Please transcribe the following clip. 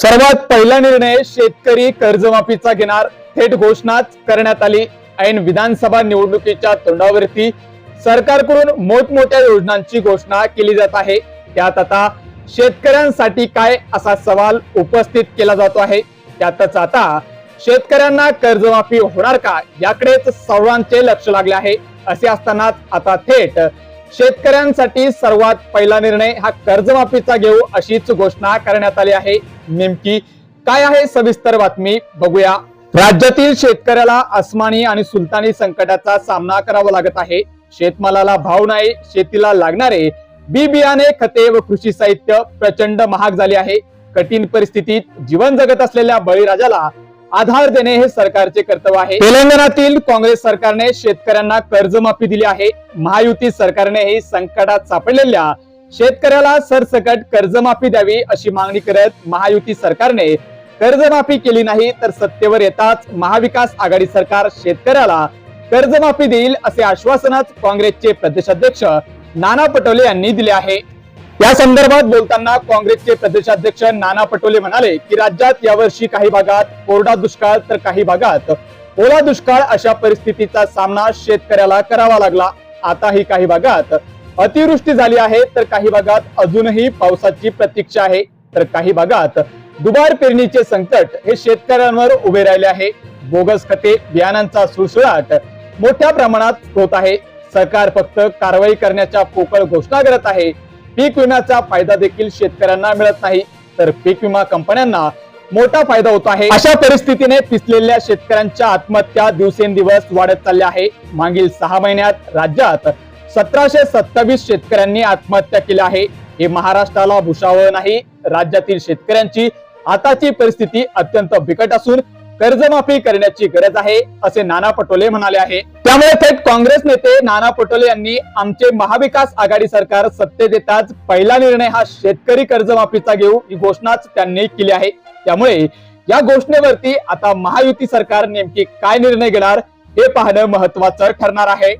सर्वात पहिला निर्णय शेतकरी कर्जमाफीचा घेणार. थेट घोषणाच करण्यात आली. ऐन विधानसभा निवडणुकीच्या तोंडावरती सरकारकडून मोठमोठ्या योजनांची घोषणा केली जात आहे. त्यात आता शेतकऱ्यांसाठी काय असा सवाल उपस्थित केला जातो आहे. त्यातच आता शेतकऱ्यांना कर्जमाफी होणार का? याकडेच सर्वांचे लक्ष लागले आहे. असे असतानाच आता थेट शेतकऱ्यांसाठी सर्वात पहिला निर्णय हा कर्जमाफीचा घेऊ अशीच घोषणा करण्यात आली आहे. नेमकी काय आहे? सविस्तर बातमी बघूया. राज्यातील शेतकऱ्याला अस्मानी आणि सुलतानी संकटाचा सामना करावा लागत आहे. शेतमालाला भाव नाही शेतीला लागणारे बी बियाणे खते व कृषी साहित्य प्रचंड महाग झाले आहे. कठीण परिस्थितीत जीवन जगत असलेल्या बळीराजाला आधार देणे हे सरकारचे कर्तव्य आहे. तेलंगणातील काँग्रेस सरकारने शेतकऱ्यांना कर्जमाफी दिली आहे. महायुती सरकारने ही संकटात सापडलेल्या शेतकऱ्याला सरसकट कर्जमाफी द्यावी अशी मागणी करत महायुती सरकारने कर्जमाफी केली नाही तर सत्तेवर येताच महाविकास आघाडी सरकार शेतकऱ्याला कर्जमाफी देईल असे आश्वासनच काँग्रेसचे प्रदेशाध्यक्ष नाना पटोले यांनी दिले आहे. या संदर्भात बोलताना काँग्रेसचे प्रदेशाध्यक्ष नाना पटोले म्हणाले की राज्यात यावर्षी काही भागात कोरडा दुष्काळ तर काही भागात ओला दुष्काळ अशा परिस्थितीचा सामना शेतकऱ्याला करावा लागला. आताही काही भागात अतिवृष्टी झाली आहे तर काही भागात अजूनही पावसाची प्रतीक्षा आहे. तर काही भागात दुबार पेरणीचे संकट हे शेतकऱ्यांवर उभे राहिले आहे. बोगस खते बियाणांचा सुळसुळाट मोठ्या प्रमाणात होत आहे. सरकार फक्त कारवाई करण्याच्या पोकळ घोषणा करत आहे. पीक विम्याचा फायदा देखील शेतकऱ्यांना मिळत नाही. तर पीक विमा कंपन्यांना मोठा फायदा होत आहे. अशा परिस्थितीने पिसलेल्या शेतकऱ्यांच्या आत्महत्या दिवसेंदिवस वाढत चालल्या आहे. मागील सहा महिन्यात राज्यात सतराशे सत्तावीस शेतकऱ्यांनी आत्महत्या केल्या आहे. हे महाराष्ट्राला भूषावह नाही. राज्यातील शेतकऱ्यांची आताची परिस्थिती अत्यंत बिकट असून कर्जमाफी करण्याची गरज आहे असे नाना पटोले म्हणाले आहे. त्यामुळे थेट काँग्रेस नेते नाना पटोले यांनी आमचे महाविकास आघाडी सरकार सत्तेत येताच पहिला निर्णय हा शेतकरी कर्जमाफीचा घेऊ ही घोषणाच त्यांनी केली आहे. त्यामुळे या घोषणेवरती आता महायुती सरकार नेमकी काय निर्णय घेणार हे पाहणं महत्वाचं ठरणार आहे.